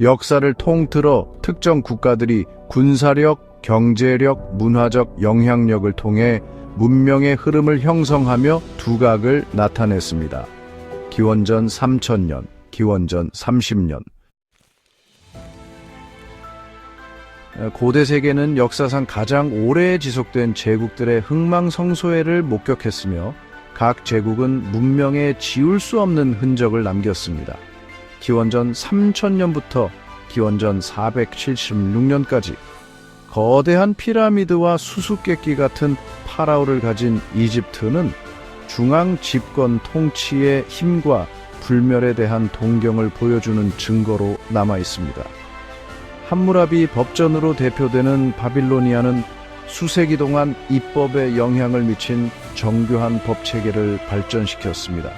역사를 통틀어 특정 국가들이 군사력, 경제력, 문화적 영향력을 통해 문명의 흐름을 형성하며 두각을 나타냈습니다. 기원전 3000년, 기원전 30년. 고대 세계는 역사상 가장 오래 지속된 제국들의 흥망성소회를 목격했으며 각 제국은 문명에 지울 수 없는 흔적을 남겼습니다. 기원전 3000년부터 기원전 476년까지 거대한 피라미드와 수수께끼 같은 파라오를 가진 이집트는 중앙 집권 통치의 힘과 불멸에 대한 동경을 보여주는 증거로 남아 있습니다. 함무라비 법전으로 대표되는 바빌로니아는 수세기 동안 입법에 영향을 미친 정교한 법 체계를 발전시켰습니다.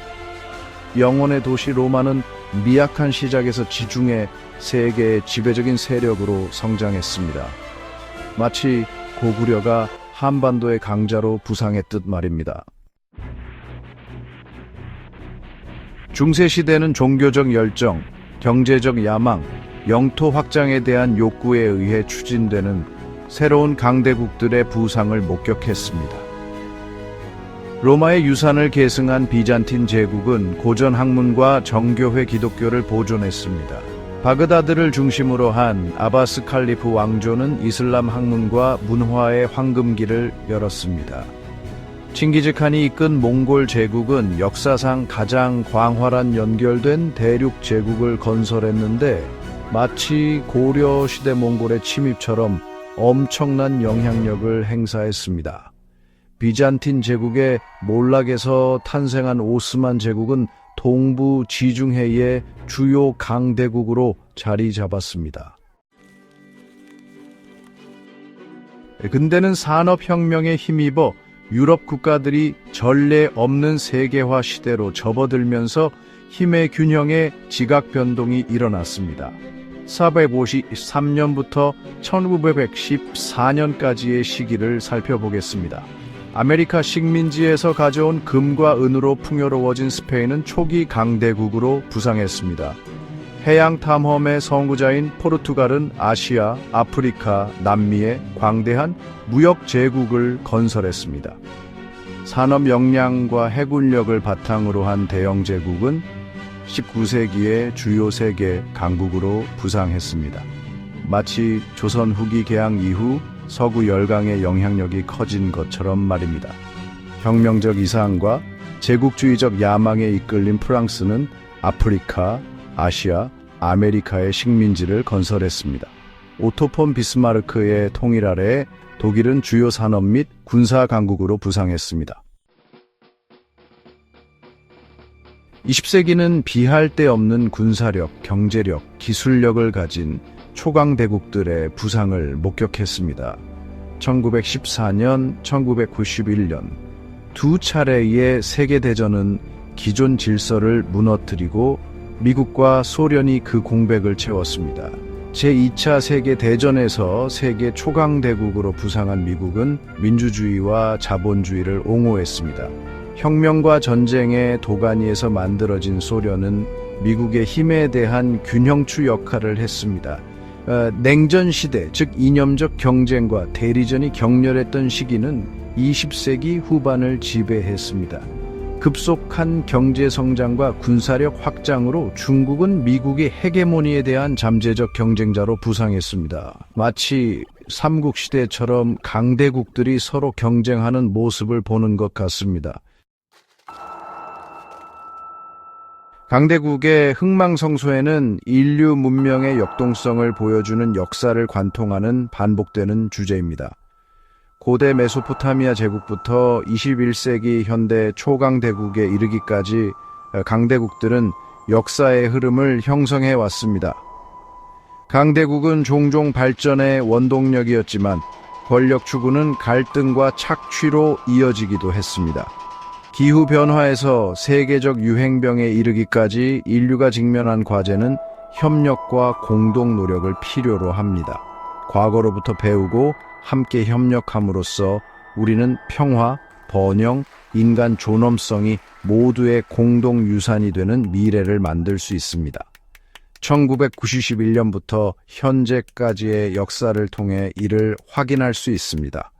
영원의 도시 로마는 미약한 시작에서 지중해 세계의 지배적인 세력으로 성장했습니다. 마치 고구려가 한반도의 강자로 부상했듯 말입니다. 중세시대는 종교적 열정, 경제적 야망, 영토 확장에 대한 욕구에 의해 추진되는 새로운 강대국들의 부상을 목격했습니다. 로마의 유산을 계승한 비잔틴 제국은 고전 학문과 정교회 기독교를 보존했습니다. 바그다드를 중심으로 한 아바스 칼리프 왕조는 이슬람 학문과 문화의 황금기를 열었습니다. 칭기즈 칸이 이끈 몽골 제국은 역사상 가장 광활한 연결된 대륙 제국을 건설했는데 마치 고려 시대 몽골의 침입처럼 엄청난 영향력을 행사했습니다. 비잔틴 제국의 몰락에서 탄생한 오스만 제국은 동부 지중해의 주요 강대국으로 자리 잡았습니다. 근대는 산업혁명에 힘입어 유럽 국가들이 전례 없는 세계화 시대로 접어들면서 힘의 균형에 지각 변동이 일어났습니다. 453년부터 1914년까지의 시기를 살펴보겠습니다. 아메리카 식민지에서 가져온 금과 은으로 풍요로워진 스페인은 초기 강대국으로 부상했습니다. 해양 탐험의 선구자인 포르투갈은 아시아, 아프리카, 남미에 광대한 무역 제국을 건설했습니다. 산업 역량과 해군력을 바탕으로 한 대영 제국은 19세기의 주요 세계 강국으로 부상했습니다. 마치 조선 후기 개항 이후 서구 열강의 영향력이 커진 것처럼 말입니다. 혁명적 이상과 제국주의적 야망에 이끌린 프랑스는 아프리카, 아시아, 아메리카의 식민지를 건설했습니다. 오토폰 비스마르크의 통일 아래 독일은 주요 산업 및 군사 강국으로 부상했습니다. 20세기는 비할 데 없는 군사력, 경제력, 기술력을 가진 초강대국들의 부상을 목격했습니다. 1914년, 1991년 두 차례의 세계대전은 기존 질서를 무너뜨리고 미국과 소련이 그 공백을 채웠습니다. 제2차 세계대전에서 세계 초강대국으로 부상한 미국은 민주주의와 자본주의를 옹호했습니다. 혁명과 전쟁의 도가니에서 만들어진 소련은 미국의 힘에 대한 균형추 역할을 했습니다. 어, 냉전 시대, 즉 이념적 경쟁과 대리전이 격렬했던 시기는 20세기 후반을 지배했습니다. 급속한 경제 성장과 군사력 확장으로 중국은 미국의 헤게모니에 대한 잠재적 경쟁자로 부상했습니다. 마치 삼국시대처럼 강대국들이 서로 경쟁하는 모습을 보는 것 같습니다. 강대국의 흥망성소에는 인류 문명의 역동성을 보여주는 역사를 관통하는 반복되는 주제입니다. 고대 메소포타미아 제국부터 21세기 현대 초강대국에 이르기까지 강대국들은 역사의 흐름을 형성해 왔습니다. 강대국은 종종 발전의 원동력이었지만 권력 추구는 갈등과 착취로 이어지기도 했습니다. 기후 변화에서 세계적 유행병에 이르기까지 인류가 직면한 과제는 협력과 공동 노력을 필요로 합니다. 과거로부터 배우고 함께 협력함으로써 우리는 평화, 번영, 인간 존엄성이 모두의 공동 유산이 되는 미래를 만들 수 있습니다. 1991년부터 현재까지의 역사를 통해 이를 확인할 수 있습니다.